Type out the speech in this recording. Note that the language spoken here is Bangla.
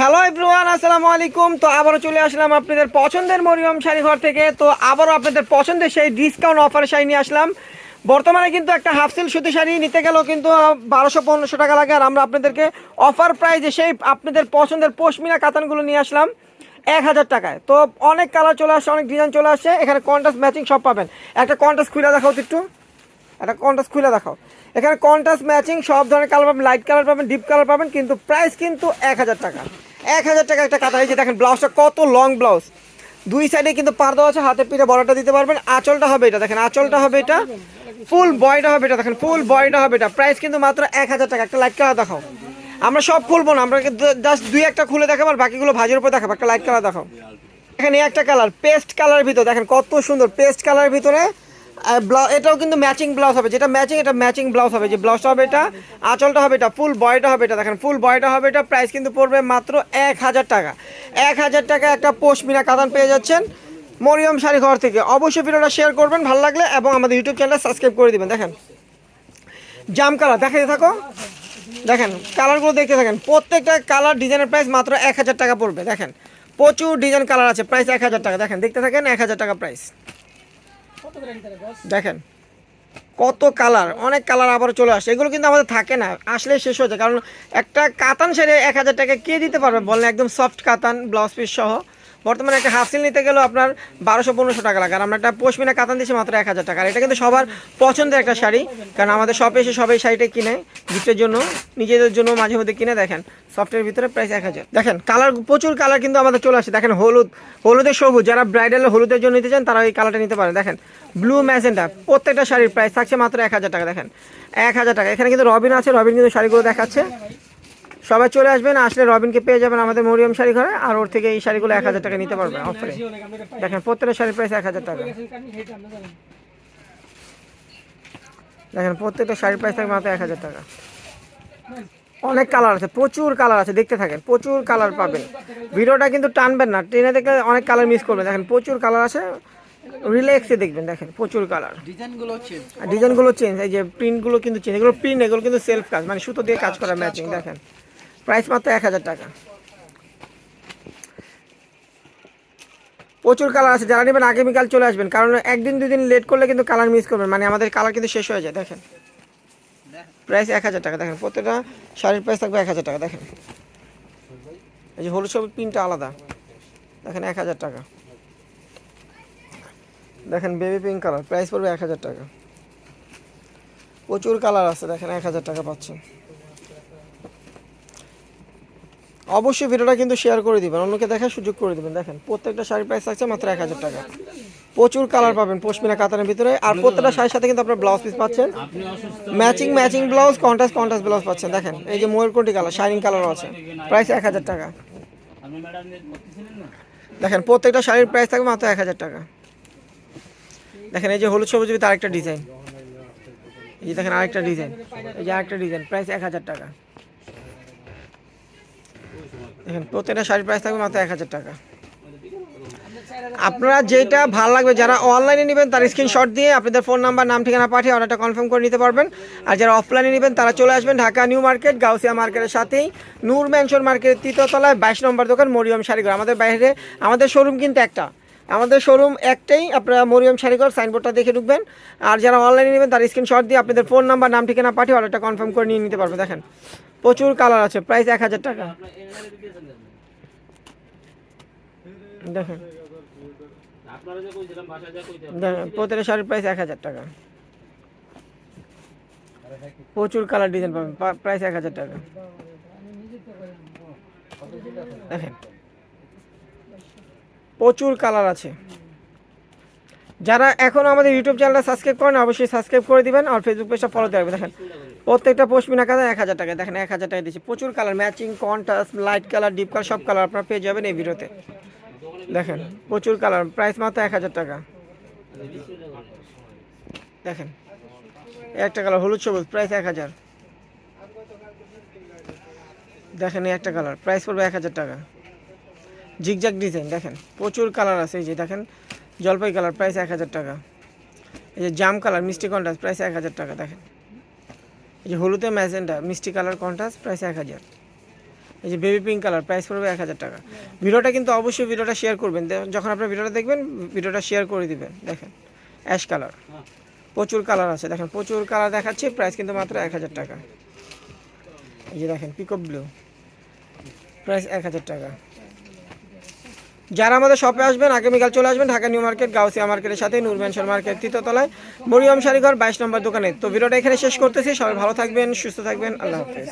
হ্যালো এভরিওয়ান আসসালামু আলাইকুম। তো আবারও চলে আসলাম আপনাদের পছন্দের মরিয়ম শাড়ি ঘর থেকে। তো আবারও আপনাদের পছন্দের সেই ডিসকাউন্ট অফার শাড়ি নিয়ে আসলাম। বর্তমানে কিন্তু একটা হাফ সিল সুতি শাড়ি নিতে গেলেও কিন্তু বারোশো, পনেরোশো টাকা লাগে। আর আমরা আপনাদেরকে অফার প্রাইজে সেই আপনাদের পছন্দের পশমিনা কাতানগুলো নিয়ে আসলাম এক হাজার টাকায়। তো অনেক কালার চলে আসছে, অনেক ডিজাইন চলে আসছে। এখানে কন্ট্রাস্ট ম্যাচিং সব পাবেন। একটা কন্ট্রাস্ট খুলে দেখাও তো একটু। একটা কন্ট্রাস্ট খুলে দেখাও। এখানে কন্ট্রাস্ট ম্যাচিং সব ধরনের কালার পাবেন লাইট কালার পাবেন ডিপ কালার পাবেন, কিন্তু প্রাইস কিন্তু এক হাজার টাকা। এক হাজার টাকা একটা এই যে দেখেন ব্লাউজটা কত লং ব্লাউজ দুই সাইডে কিন্তু পার দেওয়া আছে, হাতে পিঠে বড়টা দিতে পারবেন। আঁচলটা হবে এটা, দেখেন, আঁচলটা হবে এটা। ফুল বয়টা হবে এটা, দেখেন ফুল বয়টা হবে এটা। প্রাইস কিন্তু মাত্র এক হাজার টাকা, একটা লাইট কালার দেখাও। আমরা সব খুলবো না, আমরা জাস্ট দুই একটা খুলে দেখাবো, আর বাকিগুলো ভাজির উপর দেখাবো। একটা লাইট কালার দেখাও। এখানে একটা কালার পেস্ট কালার ভিতর, দেখেন, কত সুন্দর পেস্ট কালার ভিতরে এটাও কিন্তু ম্যাচিং ব্লাউজ হবে। যেটা ম্যাচিং এটা ম্যাচিং ব্লাউজ হবে। যে ব্লাউজটা হবে এটা, আঁচলটা হবে এটা ফুল বয়টা হবে এটা। দেখেন ফুল বয়টা হবে এটা প্রাইস কিন্তু পড়বে মাত্র এক হাজার টাকা। এক হাজার টাকা একটা পশমিনা কাতান পেয়ে যাচ্ছেন মরিয়ম শাড়ি ঘর থেকে। অবশ্যই ভিডিওটা শেয়ার করবেন, ভালো লাগলে, এবং আমাদের ইউটিউব চ্যানেলটা সাবস্ক্রাইব করে দিবেন। দেখেন, জাম কালার দেখাতে থাকো। দেখেন কালারগুলো দেখতে থাকেন। প্রত্যেকটা কালার ডিজাইনের প্রাইস মাত্র এক হাজার টাকা পড়বে। দেখেন, প্রচুর ডিজাইন কালার আছে প্রাইস এক হাজার টাকা। দেখেন, দেখতে থাকেন, এক হাজার টাকা প্রাইস দেখেন, কত কালার, অনেক কালার আবার চলে আসে। এগুলো কিন্তু আমাদের থাকে না আসলে শেষ হয়ে যায়। কারণ একটা কাতান সেরে এক হাজার টাকা কে দিতে পারবে বলেন, একদম সফট কাতান ব্লাউজ পিস সহ। বর্তমানে একটা হাফসিল নিতে গেলেও আপনার বারোশো, পনেরোশো টাকা লাগে। আর আমরা একটা পশমিনা কাতান দিচ্ছি মাত্র এক হাজার টাকা। এটা কিন্তু সবার পছন্দের একটা শাড়ি। কারণ আমাদের শপে এসে সবাই শাড়িটা কিনে, গিফটের জন্য, নিজেদের জন্য মাঝে মধ্যে কিনে দেখেন। সফটের ভিতরে প্রাইস এক হাজার। দেখেন কালার প্রচুর কালার কিন্তু আমাদের চলে আসে দেখেন, হলুদ, হলুদের সবুজ। যারা ব্রাইডাল হলুদের জন্য নিতে চান, তারা এই কালারটা নিতে পারেন। দেখেন ব্লু ম্যাজেন্টা প্রত্যেকটা শাড়ির প্রাইস থাকছে মাত্র এক হাজার টাকা। দেখেন, এক হাজার টাকা। এখানে কিন্তু রবিন আছে, রবিন কিন্তু শাড়িগুলো দেখাচ্ছে। সবাই চলে আসবেন আসলে রবিনকে পেয়ে যাবেন আমাদের মরিয়ম শাড়ি ঘরে আর ওর থেকে এই শাড়িগুলো এক হাজার টাকা নিতে পারবেন অফারে দেখেন প্রত্যেকটা শাড়ির প্রাইস এক হাজার টাকা। দেখেন প্রত্যেকটা শাড়ির প্রাইস থাকবে মাত্র এক হাজার টাকা। অনেক কালার আছে প্রচুর কালার আছে দেখতে থাকেন প্রচুর কালার পাবেন। ভিডিওটা কিন্তু টানবেন না ট্রেনে দেখলে অনেক কালার মিস করবেন। দেখেন প্রচুর কালার আছে রিল্যাক্সে দেখবেন দেখেন প্রচুর কালার ডিজাইনগুলো চেঞ্জ ডিজাইনগুলো চেঞ্জ এই যে প্রিন্টগুলো কিন্তু চেঞ্জ এগুলো প্রিন্ট এগুলো কিন্তু সেলফ কাজ মানে সুতো দিয়ে কাজ করা ম্যাচিং দেখেন। প্রাইস মাত্র এক হাজার টাকা। প্রচুর কালার আছে, যারা নেবেন আগামীকাল চলে আসবেন, কারণ একদিন, দুদিন লেট করলে কিন্তু কালার মিস করবেন। মানে আমাদের কালার কিন্তু শেষ হয়ে যায়, দেখেন। প্রাইস এক হাজার টাকা, দেখেন, প্রত্যেকটা শাড়ির প্রাইস থাকবে এক হাজার টাকা, দেখেন। এই যে হলুদ সবুজ প্রিন্টটা আলাদা। দেখেন, এক হাজার টাকা। দেখেন বেবি পিঙ্ক কালার প্রাইস পড়বে এক হাজার টাকা। প্রচুর কালার আছে, দেখেন, এক হাজার টাকা পাচ্ছেন। অবশ্যই ভিডিওটা কিন্তু শেয়ার করে দিবেন, অন্যকে দেখার সুযোগ করে দিবেন। দেখেন, প্রত্যেকটা শাড়ির প্রাইস থাকছে মাত্র এক হাজার টাকা। প্রচুর কালার পাবেন পশমিনা কাতানের ভিতরে। আর প্রত্যেকটা শাড়ির সাথে কিন্তু আপনার ব্লাউজ পিস পাচ্ছেন। Matching matching blouse contrast contrast blouse পাচ্ছেন। দেখেন, এই যে ময়ূরকণ্ঠী কালার শাইনিং কালারও আছে। প্রাইস এক হাজার টাকা। দেখেন, প্রত্যেকটা শাড়ির প্রাইস থাকবে মাত্র এক হাজার টাকা। দেখেন, এই যে হলুদ সবুজ ভিতরে আরেকটা ডিজাইন এই যে দেখেন, আরেকটা ডিজাইন এই যে আরেকটা ডিজাইন প্রাইস এক হাজার টাকা। দেখেন প্রত্যেকটা শাড়ির প্রাইস থাকবে মাত্র এক হাজার টাকা। আপনারা যেটা ভালো লাগবে, যারা অনলাইনে নেবেন, তার স্ক্রিনশট দিয়ে আপনাদের ফোন নাম্বার নাম, ঠিকানা পাঠিয়ে অর্ডারটা কনফার্ম করে নিতে পারবেন। আর যারা অফলাইনে নেবেন, তারা চলে আসবেন ঢাকা নিউ মার্কেট, গাউসিয়া মার্কেটের সাথেই। নূর ম্যানশন মার্কেটের তৃতীয়তলায় বাইশ নম্বর দোকান, মরিয়ম শাড়িঘর। আমাদের বাইরে, আমাদের শোরুম কিন্তু একটা। আমাদের শোরুম একটাই, আপনারা মরিয়ম শাড়িঘর সাইনবোর্ডটা দেখে ঢুকবেন। আর যারা অনলাইনে নেবেন, তার স্ক্রিনশট দিয়ে আপনাদের ফোন নাম্বার নাম, ঠিকানা পাঠিয়ে অর্ডারটা কনফার্ম করে নিয়ে নিতে পারবে, দেখেন। প্রচুর কালার আছে প্রাইস এক হাজার টাকা। দেখেন। প্রত্যেকটা শাড়ির প্রাইস এক হাজার টাকা। প্রচুর কালার ডিজাইন পাবেন প্রাইস এক হাজার টাকা। দেখেন। প্রচুর কালার আছে। যারা এখনও আমাদের ইউটিউব চ্যানেলটা সাবস্ক্রাইব করেন, অবশ্যই সাবস্ক্রাইব করে দিবেন আর ফেসবুক পেজটা ফলো রাখবেন। দেখেন, প্রত্যেকটা পশমিনা কালার এক হাজার টাকা। দেখেন, এক হাজার টাকা দিচ্ছি। প্রচুর colour matching contrast light colour deep colour সব কালার আপনারা পেয়ে যাবেন এই ভিডিওতে। দেখেন, প্রচুর কালার প্রাইস মাত্র এক হাজার টাকা। দেখেন, একটা কালার হলুদ সবুজ প্রাইস এক হাজার। দেখেন একটা কালার প্রাইস পড়বে এক হাজার টাকা। জিগজাগ ডিজাইন, দেখেন। প্রচুর কালার আছে এই যে, দেখেন। জলপাই কালার, প্রাইস এক হাজার টাকা। এই যে জাম কালার, মিষ্টি কন্ট্রাস্ট, প্রাইস এক হাজার টাকা, দেখেন। এই যে হলুদে ম্যাজেন্ডা মিষ্টি কালার কন্ট্রাস্ট, প্রাইস এক হাজার। এই যে বেবি পিঙ্ক কালার, প্রাইস পড়বে এক হাজার টাকা। ভিডিওটা কিন্তু অবশ্যই ভিডিওটা শেয়ার করবেন। যখন আপনার ভিডিওটা দেখবেন, ভিডিওটা শেয়ার করে দিবেন, দেখেন। Ash colour. প্রচুর কালার আছে, দেখেন। প্রচুর কালার দেখাচ্ছে, প্রাইস কিন্তু মাত্র এক হাজার টাকা। এই যে দেখেন পিকপ ব্লু। প্রাইস এক হাজার টাকা। যারা আমাদের শপে আসবেন, আগামীকাল চলে আসবেন ঢাকা নিউ মার্কেট, গাউসিয়া মার্কেটের সাথে, নূর মার্কেট তৃতীয়তলায়, মরিয়ম শাড়িঘর, বাইশ নম্বর দোকানে। তো ভিডিওটা এখানে শেষ করতেছি, সবাই ভালো থাকবেন, সুস্থ থাকবেন, আল্লাহ হাফেজ।